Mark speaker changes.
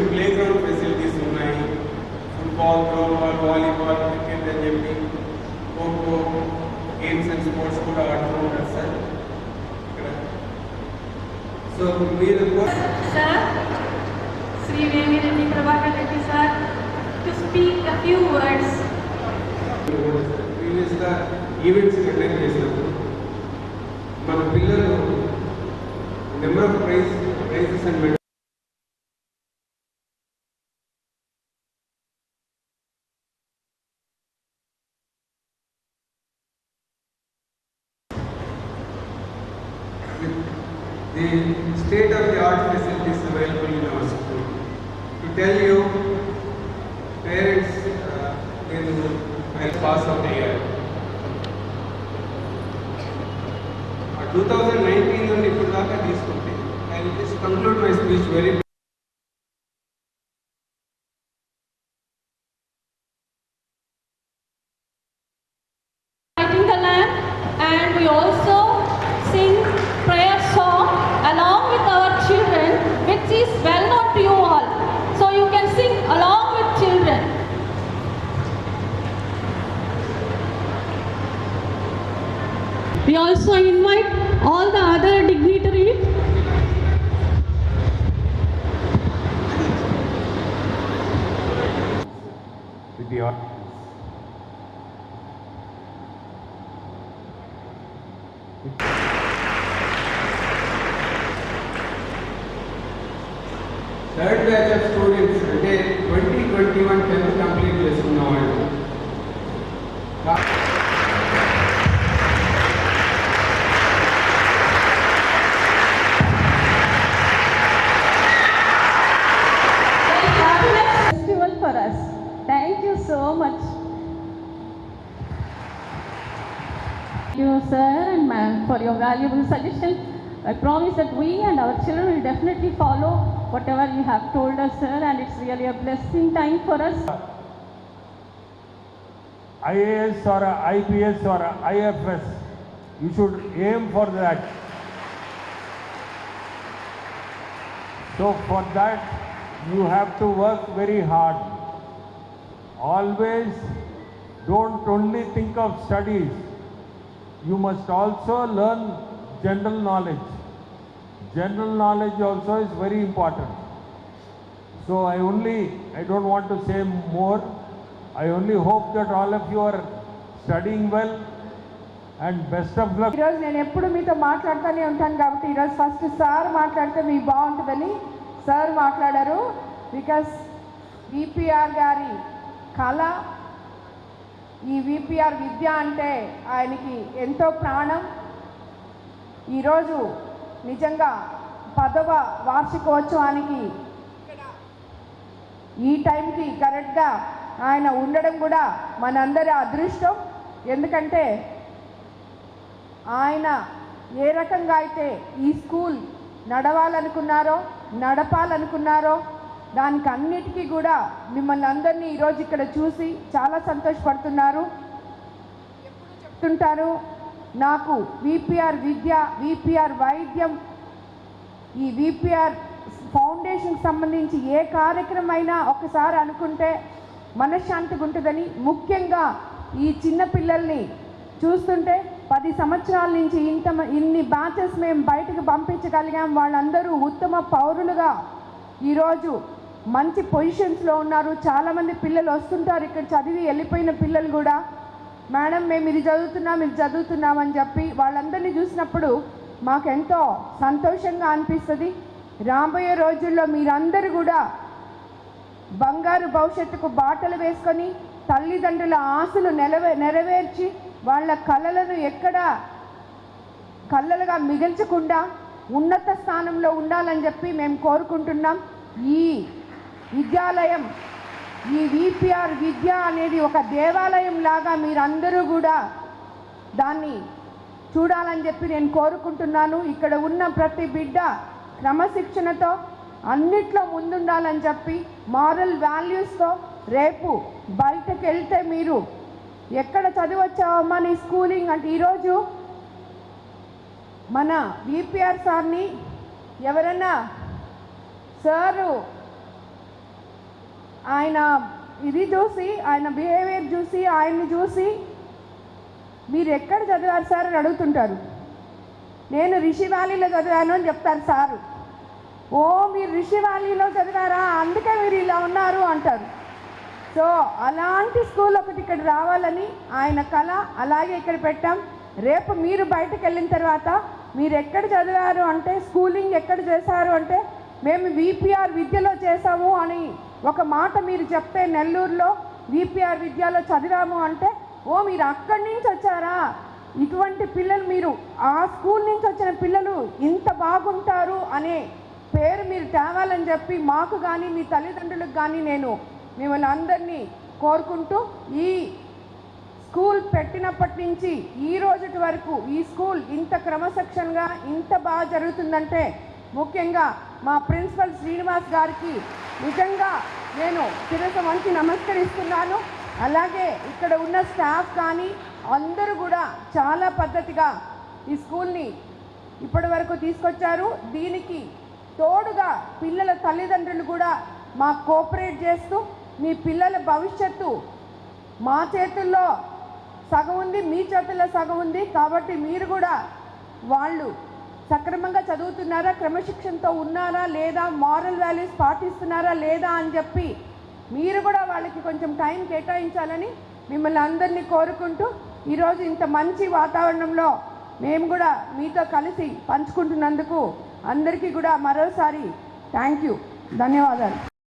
Speaker 1: మంచి play ground facilities ఉన్నాయి. Football throwball volleyball cricket అని చెప్పి ఖోఖో గేమ్స్ అండ్ స్పోర్ట్స్ కూడా ఆడుతూ ఉంటారు సార్. ఇక్కడ. సో మీరు
Speaker 2: Sir, Sri Vemireddy Prabhakar Reddy sir, to speak a few words.
Speaker 1: ప్రీవియస్గా ఈవెంట్స్ కండక్ట్ చేసినప్పుడు మన పిల్లలు number of prize prizes and the state of the art facilities available in our school. To tell you, parents, uh, నేను I pass out అయ్యారు two thousand nineteen నుండి ఇప్పుడు దాకా తీసుకుంటే
Speaker 2: I just conclude
Speaker 1: my speech very third batch of students అంటే twenty twenty one tenth complete చేసుకున్న వాళ్ళు కా-
Speaker 2: very fabulous festival for us. Thank you so much. Thank you, sir and ma'am, for your valuable suggestion. I promise that we and our children will definitely follow whatever you have told us, sir, and it's really a blessing time for us.
Speaker 3: IAS or IPS or IFS, you should aim for that. So for that, you have to work very hard. Always don't only think of studies. You must also learn general knowledge. General knowledge also is very important. So I only, I don't want to say more. I only hope that all of you are studying well and best of luck.
Speaker 4: ఈరోజు నేను ఎప్పుడు మీతో మాట్లాడుతూనే ఉంటాను కాబట్టి ఈరోజు first sir మాట్లాడితే మీకు బాగుంటుందని సార్ మాట్లాడారు బికాస్ విపిఆర్ గారి కళ ఈ విపిఆర్ విద్య అంటే ఆయనకి ఎంతో ప్రాణం ఈరోజు నిజంగా పదవ వార్షికోత్సవానికి ఈ టైంకి కరెక్ట్గా ఆయన ఉండడం కూడా మనందరి అదృష్టం. ఎందుకంటే ఆయన ఏ రకంగా అయితే ఈ స్కూల్ నడవాలనుకున్నారో నడపాలనుకున్నారో దానికి అన్నిటికీ కూడా మిమ్మల్ని అందరినీ ఈరోజు ఇక్కడ చూసి చాలా సంతోషపడుతున్నారు. చెప్తుంటారు? నాకు విపిఆర్ విద్య విపిఆర్ వైద్యం ఈ విపిఆర్ ఫౌండేషన్కి సంబంధించి ఏ కార్యక్రమం అయినా ఒకసారి అనుకుంటే మనశ్శాంతిగా ఉంటుందని ముఖ్యంగా ఈ చిన్న పిల్లల్ని చూస్తుంటే పది సంవత్సరాల నుంచి ఇంత ఇన్ని బ్యాచెస్ మేము బయటకు పంపించగలిగాం. వాళ్ళందరూ ఉత్తమ పౌరులుగా ఈరోజు మంచి పొజిషన్స్లో ఉన్నారు. చాలామంది పిల్లలు వస్తుంటారు. ఇక్కడ చదివి వెళ్ళిపోయిన పిల్లలు కూడా మేడం మేము ఇది చదువుతున్నాం ఇది చదువుతున్నాం అని చెప్పి వాళ్ళందరినీ చూసినప్పుడు మాకెంతో సంతోషంగా అనిపిస్తుంది. రాబోయే రోజుల్లో మీరందరూ కూడా బంగారు భవిష్యత్తుకు బాటలు వేసుకొని తల్లిదండ్రుల ఆశలు నెరవే నెరవేర్చి వాళ్ళ కళలను ఎక్కడ కళ్ళలుగా మిగల్చకుండా ఉన్నత స్థానంలో ఉండాలని చెప్పి మేము కోరుకుంటున్నాం. ఈ విద్యాలయం ఈ విపిఆర్ విద్య అనేది ఒక దేవాలయం లాగా మీరందరూ కూడా దాన్ని చూడాలని చెప్పి నేను కోరుకుంటున్నాను. ఇక్కడ ఉన్న ప్రతి బిడ్డ క్రమశిక్షణతో అన్నిట్లో ముందుండాలని చెప్పి మారల్ వాల్యూస్తో రేపు బయటకు వెళ్తే మీరు ఎక్కడ చదివచ్చావమ్మా నీ స్కూలింగ్ అంటే ఈరోజు మన విపిఆర్ సార్ని ఎవరన్నా సారు ఆయన ఇది చూసి ఆయన బిహేవియర్ చూసి ఆయన్ని చూసి మీరు ఎక్కడ చదివారు సార్ అని అడుగుతుంటారు. నేను రిషి వ్యాలీలో చదివాను అని చెప్తారు సారు. ఓ మీరు రిషి వ్యాలీలో చదివారా? అందుకే మీరు ఇలా ఉన్నారు అంటారు. సో అలాంటి స్కూల్ ఒకటి ఇక్కడ రావాలని ఆయన కళ అలాగే ఇక్కడ పెట్టాం. రేపు మీరు బయటకు వెళ్ళిన తర్వాత మీరు ఎక్కడ చదివారు అంటే స్కూలింగ్ ఎక్కడ చేశారు అంటే మేము విపిఆర్ విద్యలో చేసాము అని ఒక మాట మీరు చెప్తే నెల్లూరులో విపిఆర్ విద్యలో చదివాము అంటే ఓ మీరు అక్కడి నుంచి వచ్చారా? ఇటువంటి పిల్లలు మీరు ఆ స్కూల్ నుంచి వచ్చిన పిల్లలు ఇంత బాగుంటారు అనే పేరు మీరు తేవాలని చెప్పి మాకు కానీ మీ తల్లిదండ్రులకు కానీ నేను మిమ్మల్ని అందరినీ కోరుకుంటూ ఈ స్కూల్ పెట్టినప్పటి నుంచి ఈ రోజుటి వరకు ఈ స్కూల్ ఇంత క్రమశిక్షణగా ఇంత బాగా జరుగుతుందంటే ముఖ్యంగా మా ప్రిన్సిపల్ శ్రీనివాస్ గారికి నిజంగా నేను శిరస వంచి నమస్కరిస్తున్నాను. అలాగే ఇక్కడ ఉన్న స్టాఫ్ కానీ అందరూ కూడా చాలా పద్ధతిగా ఈ స్కూల్ని ఇప్పటి వరకు తీసుకొచ్చారు. దీనికి తోడుగా పిల్లల తల్లిదండ్రులు కూడా మా కోఆపరేట్ చేస్తూ మీ పిల్లల భవిష్యత్తు మా చేతుల్లో సగం ఉంది మీ చేతుల్లో సగం ఉంది. కాబట్టి మీరు కూడా వాళ్ళు సక్రమంగా చదువుతున్నారా? క్రమశిక్షణతో ఉన్నారా? లేదా మారల్ వాల్యూస్ పాటిస్తున్నారా? లేదా అని చెప్పి మీరు కూడా వాళ్ళకి కొంచెం టైం కేటాయించాలని మిమ్మల్ని అందరినీ కోరుకుంటూ ఈరోజు ఇంత మంచి వాతావరణంలో మేము కూడా మీతో కలిసి పంచుకుంటున్నందుకు అందరికీ కూడా మరోసారి థ్యాంక్ యూ ధన్యవాదాలు.